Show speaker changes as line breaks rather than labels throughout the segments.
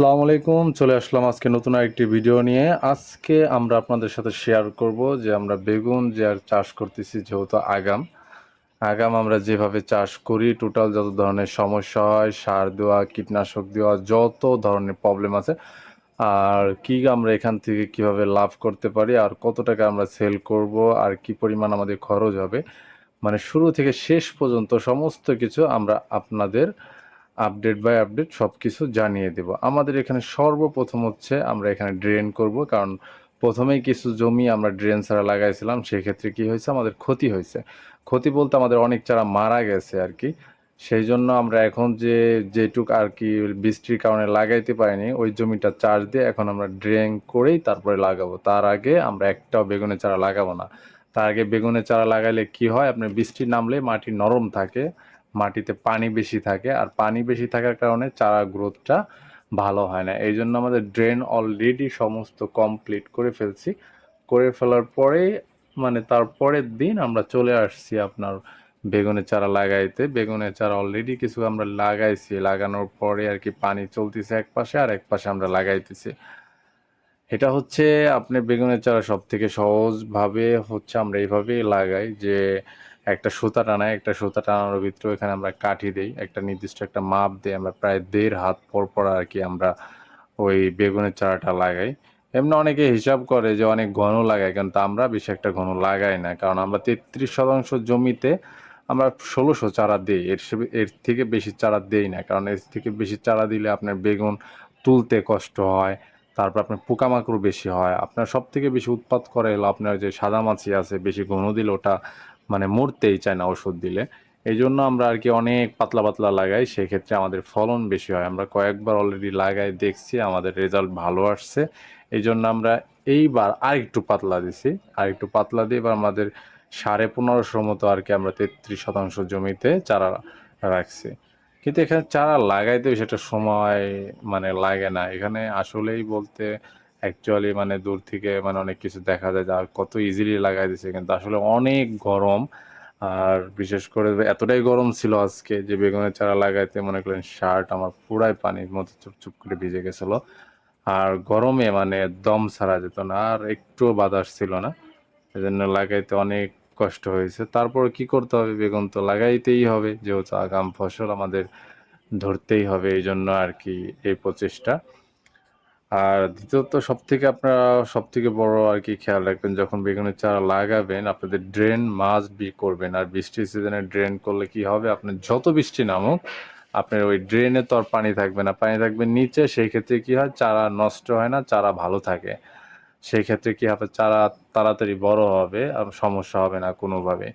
আসসালামু আলাইকুম, চলে আসলাম আজকে নতুন আরেকটি ভিডিও নিয়ে। আজকে আমরা আপনাদের সাথে শেয়ার করব যে আমরা বেগুন যে আর চাষ করতেছি যেহেতু আগাম আগাম আমরা যেভাবে চাষ করি টোটাল যত ধরনের সমস্যা হয়, সার দেওয়া, কীটনাশক দেওয়া, যত ধরনের প্রবলেম আছে, আর কি আমরা এখান থেকে কীভাবে লাভ করতে পারি, আর কত টাকা আমরা সেল করব, আর কি পরিমাণ আমাদের খরচ হবে মানে শুরু থেকে শেষ পর্যন্ত সমস্ত কিছু আমরা আপনাদের আপডেট বাই আপডেট সব কিছু জানিয়ে দেব। আমাদের এখানে সর্বপ্রথম হচ্ছে আমরা এখানে ড্রেন করব, কারণ প্রথমেই কিছু জমি আমরা ড্রেন ছাড়া লাগাইছিলাম, সেক্ষেত্রে কি হয়েছে? আমাদের ক্ষতি হয়েছে। ক্ষতি বলতে আমাদের অনেক চারা মারা গেছে আর কি সেই জন্য আমরা এখন যে, যেটুক আর কি বৃষ্টির কারণে লাগাইতে পারিনি, ওই জমিটা চার্জ দিয়ে এখন আমরা ড্রেন করেই তারপরে লাগাবো। তার আগে আমরা একটাও বেগুনের চারা লাগাবো না। তার আগে বেগুনের চারা লাগাইলে কি হয়? আপনার বৃষ্টি নামলে মাটি নরম থাকে। মাটিতে পানি বেশি থাকে আর পানি বেশি থাকার কারণে চারা গ্রোথটা ভালো হয় না। এই জন্য আমাদের ড্রেন অলরেডি সমস্ত কমপ্লিট করে ফেলছি। করে ফেলার পরে মানে তারপরের দিন আমরা চলে আসছি আপনার বেগুনের চারা লাগাইতে। বেগুনের চারা অলরেডি কিছু আমরা লাগাইছি। লাগানোর পরে আর কি পানি চলতেছে এক পাশে আর এক পাশে আমরা লাগাইতেছি। এটা হচ্ছে, আপনি বেগুনের চারা সব থেকে সহজভাবে হচ্ছে আমরা এইভাবেই লাগাই যে একটা সুতা টানাই, একটা সুতা টানানোর ভিতরে এখানে আমরা কাঠি দিই, একটা নির্দিষ্ট একটা মাপ দিই আমরা প্রায় দেড় হাত পর পর আর কি আমরা ওই বেগুনের চারাটা লাগাই। এমনি অনেকে হিসাব করে যে অনেক ঘন লাগায় কিন্তু আমরা বেশি একটা ঘন লাগাই না। কারণ আমরা তেত্রিশ শতাংশ জমিতে আমরা ষোলোশো চারা দিই, এর এর থেকে বেশি চারা দেই না। কারণ এর থেকে বেশি চারা দিলে আপনার বেগুন তুলতে কষ্ট হয়, তারপর আপনার পোকামাকড় বেশি হয়। আপনার সব থেকে বেশি উৎপাত করে এলো আপনার যে সাদা মাছি আছে, বেশি ঘন দিলে ওটা মানে মরতেই চায় না ওষুধ দিলে। এই জন্য আমরা আর কি অনেক পাতলা পাতলা লাগাই, সেক্ষেত্রে আমাদের ফলন বেশি হয়। আমরা কয়েকবার অলরেডি লাগাই, দেখছি আমাদের রেজাল্ট ভালো আসছে। এই জন্য আমরা এইবার আর একটু পাতলা দিছি। আর একটু পাতলা দিয়ে এবার আমাদের সাড়ে পনেরোশোর মতো আর কি আমরা তেত্রিশ শতাংশ জমিতে চারা রাখছি। কিন্তু এখানে চারা লাগাইতে সেটা সময় মানে লাগে না। এখানে আসলেই বলতে অ্যাকচুয়ালি মানে দূর থেকে মানে অনেক কিছু দেখা যায় যা কত ইজিলি লাগাই দিছে। কিন্তু আসলে অনেক গরম, আর বিশেষ করে এতটাই গরম ছিল আজকে যে বেগুনের চারা লাগাইতে মনে করেন শার্ট আমার পুরাই পানির মতো চুপচুপ করে ভিজে গেছিল। আর গরমে মানে দম ছাড়া যেত না, আর একটু বাতাস ছিল না। এজন্য লাগাইতে অনেক কষ্ট হয়েছে। তারপর কি করতে হবে? বেগুন তো লাগাইতেই হবে, যেহেতু আগাম ফসল আমাদের ধরতেই হবে এই জন্য আর কি এই প্রচেষ্টা। আর দ্বিতীয়ত সব থেকে আপনারা সব থেকে বড় আর কি খেয়াল রাখবেন, যখন বেগুনের চারা লাগাবেন, আপনাদের ড্রেন মাস্ট বি করবেন। আর বৃষ্টির সিজনে ড্রেন করলে কি হবে? আপনার যত বৃষ্টি নামুক, আপনার ওই ড্রেনে তো আর পানি থাকবে না। পানি থাকবে নিচে, সেই ক্ষেত্রে কি হয়? চারা নষ্ট হয় না, চারা ভালো থাকে। সেই ক্ষেত্রে কি হবে? চারা তাড়াতাড়ি বড় হবে, আর সমস্যা হবে না কোনোভাবে।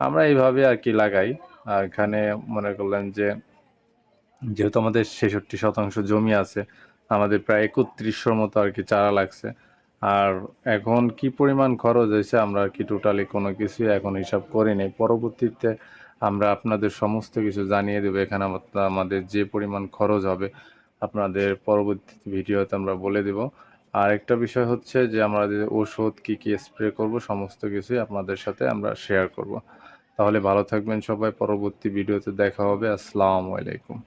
আমরা এইভাবে আর কি লাগাই। আর এখানে মনে করলেন যে, যেহেতু আমাদের ছেষট্টি শতাংশ জমি আছে আমাদের প্রায় একত্রিশশোর মতো আর কি চারা লাগছে। আর এখন কি পরিমাণ খরচ হয়েছে আমরা আর কি টোটালি কোনো কিছু এখন হিসাব করি নেই। পরবর্তীতে আমরা আপনাদের সমস্ত কিছু জানিয়ে দেবো। এখানে আমাদের যে পরিমাণ খরচ হবে আপনাদের পরবর্তী ভিডিওতে আমরা বলে দেব। আর একটা বিষয় হচ্ছে যে আমরা যে ওষুধ কী কী স্প্রে করব সমস্ত কিছুই আপনাদের সাথে আমরা শেয়ার করব। তাহলে ভালো থাকবেন সবাই। পরবর্তী ভিডিওতে দেখা হবে। আসসালামু আলাইকুম।